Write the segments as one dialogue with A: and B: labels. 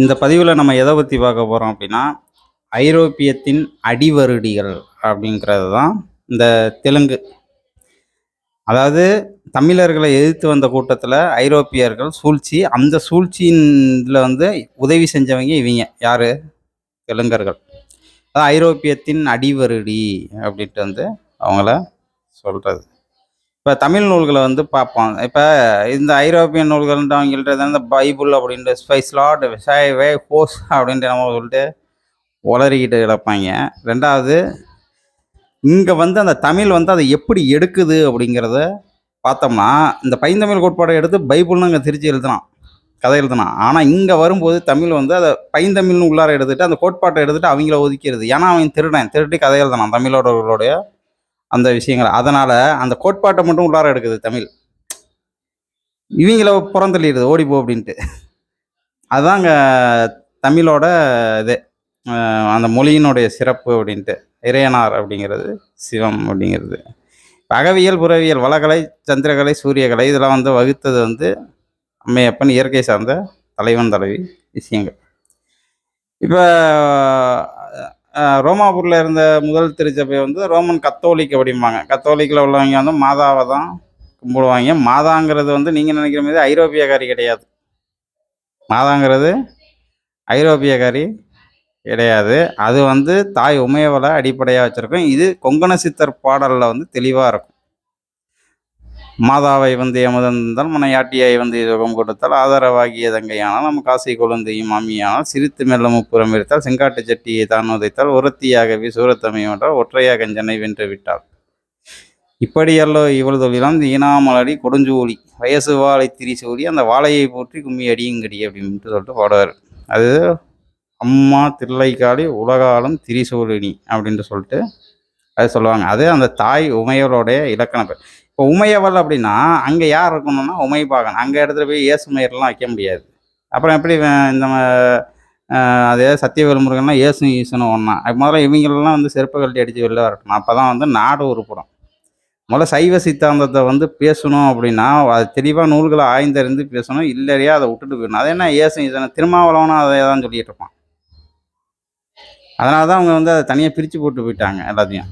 A: இந்த பதிவில் நம்ம எதை பற்றி பார்க்க போகிறோம் அப்படின்னா ஐரோப்பியத்தின் அடிவருடிகள் அப்படிங்கிறது தான் இந்த தெலுங்கு. அதாவது தமிழர்களை எதிர்த்து வந்த கூட்டத்தில் ஐரோப்பியர்கள் சூழ்ச்சி அந்த சூழ்ச்சியின் இதில் வந்து உதவி செஞ்சவங்க இவங்க. யார்? தெலுங்கர்கள். அதான் ஐரோப்பியத்தின் அடிவருடி அப்படின்ட்டு வந்து அவங்கள சொல்கிறது இப்போ தமிழ் நூல்களை வந்து பார்ப்போம் இப்போ இந்த ஐரோப்பிய நூல்கள்ன்றவங்கள்ட்ட தான் இந்த பைபிள் அப்படின்ட்டு ஸ்பைஸ் லாட் வே ஹோஸ் அப்படின்ட்டு நம்ம சொல்லிட்டு உளறிக்கிட்டு கிடப்பாங்க. ரெண்டாவது இங்கே வந்து அந்த தமிழ் வந்து அதை எப்படி எடுக்குது அப்படிங்கிறத பார்த்தோம்னா இந்த பைந்தமிழ் கோட்பாடை எடுத்து பைபிள்னு அங்கே திருச்சி எழுதலாம் கதை எழுதலாம் ஆனால் இங்கே வரும்போது தமிழ் வந்து அதை பைந்தமிழ்னு உள்ளார எடுத்துகிட்டு அந்த கோட்பாட்டை எடுத்துகிட்டு அவங்கள ஒதுக்கிறது ஏன்னா அவன் திருடன் திருட்டி கதை எழுதலாம் தமிழோடவர்களுடைய அந்த விஷயங்களை. அதனால் அந்த கோட்பாட்டை மட்டும் உள்ளார எடுக்குது தமிழ். இவங்கள புறந்தள்ளிடுது ஓடிப்போ அப்படின்ட்டு. அதுதாங்க தமிழோட இது. அந்த மொழியினுடைய சிறப்பு அப்படின்ட்டு. இறையனார் அப்படிங்கிறது சிவம் அப்படிங்கிறது. அகவியல் புறவியல் வளகலை சந்திரகலை சூரியகலை இதெல்லாம் வந்து வகுத்தது வந்து அம்மையப்பன் இயற்கை சார்ந்த தலைவன் தலைவி விஷயங்கள். இப்போ ரோமாபுரில் இருந்த முதல் திருச்சபை வந்து ரோமன் கத்தோலிக் அப்படிம்பாங்க கத்தோலிக்கில் உள்ளவங்க வந்து மாதாவை தான் கும்பிடுவாங்க. மாதாங்கிறது வந்து நீங்கள் நினைக்கிற மாதிரி ஐரோப்பியக்காரி கிடையாது. மாதாங்கிறது ஐரோப்பியக்காரி கிடையாது. அது வந்து தாய் உமையவளை அடிப்படையாக வச்சுருக்கோம். இது கொங்கண சித்தர் பாடலில் வந்து தெளிவாக இருக்கும். மாதாவை வந்து எமதந்தால் மனையாட்டியை வந்து சுகம் கொடுத்தால் ஆதரவாகிய தங்கையானால் நம் காசை குழந்தையும் மாமியானால் சிரித்து மெல்ல முப்புறம் எடுத்தால் செங்காட்டு சட்டியை தான் உதைத்தால் உரத்தியாகவே சூரத்தமையும் என்றால் ஒற்றையாக கஞ்சனை வென்று விட்டாள். இப்படியல்லோ இவள் தொழிலாம் ஈனாமலடி கொடுஞ்சூலி வயசு வாழை திரிசூலி அந்த வாழையை போற்றி கும்மி அடியுங்கடி அப்படின்ட்டு சொல்லிட்டு பாடுவார். அது அம்மா தில்லைக்காளி உலகாலும் திரிசூலினி அப்படின்ட்டு சொல்லிட்டு அது சொல்லுவாங்க. அது அந்த தாய் உமையவளுடைய இலக்கண இப்போ உமையவள் அப்படின்னா அங்கே யார் இருக்கணும்னா உமைபாகன் அங்கே இடத்துல போய் இயேசுமையர்லாம் வைக்க முடியாது. அப்புறம் எப்படி இந்த ம- அதே சத்தியவேல் முருகன்லாம் இயேசு ஈசனும் ஒன்றா முதல்ல இவங்களெல்லாம் வந்து செருப்பு கழட்டி அடித்து வெளில வரட்டணும் அப்போ தான் வந்து நாடு உருப்படும் முதல்ல சைவ சித்தாந்தத்தை வந்து பேசணும் அப்படின்னா அது தெளிவாக நூல்களை ஆய்ந்தறிந்து பேசணும். இல்லையா அதை விட்டுட்டு போயிடணும். அது என்ன இயேசு ஈசனை? திருமாவளவனும் அதை தான் சொல்லிட்டு இருப்பான். அதனால தான் அவங்க வந்து அதை தனியாக பிரித்து போட்டு போயிட்டாங்க எல்லாத்தையும்.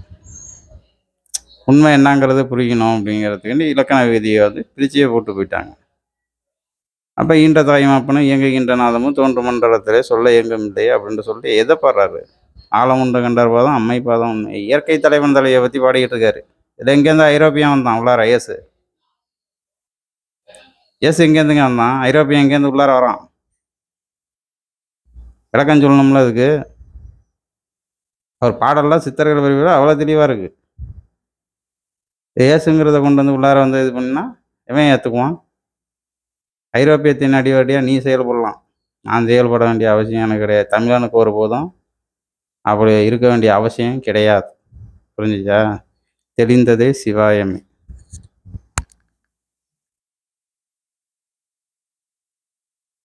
A: உண்மை என்னங்கிறத புரியணும் அப்படிங்கிறதுக்கு இலக்கண விதியை வந்து பிரிச்சியே போட்டு போயிட்டாங்க. அப்போ ஈன்ற தாய்மாப்பனும் இயங்குகின்ற நாதமும் தோன்று மண்டலத்திலே சொல்ல இயங்கும் இல்லையே அப்படின்ட்டு சொல்லிட்டு எதை பாடுறாரு? ஆழமுண்டு கண்டர் பாதம் அம்மை பாதம் உண்மை. இயற்கை தலைவன் தலையை பற்றி பாடிக்கிட்டு இருக்காரு. இதில் எங்கேருந்து ஐரோப்பியன் வந்தான்? உள்ளார இயேசு. எஸ் எங்கேருந்துங்க வந்தான்? ஐரோப்பியன் எங்கேருந்து உள்ளார வரான்? விளக்கம் சொல்லணும்ல அதுக்கு. அவர் பாடல்லாம் சித்தர்கள் வரிவில் அவ்வளோ தெளிவாக இருக்குது இயேசுங்கிறத கொண்டு வந்து உள்ளார வந்து இது பண்ணா எவன் ஏற்றுக்குவான் ஐரோப்பியத்தின் அடிவடியாக நீ செயல்படலாம். நான் செயல்பட வேண்டிய அவசியம் எனக்கு கிடையாது. தமிழனுக்கு ஒரு போதும். அப்படி இருக்க வேண்டிய அவசியம் கிடையாது. புரிஞ்சுச்சா தெளிந்ததே சிவாயமே.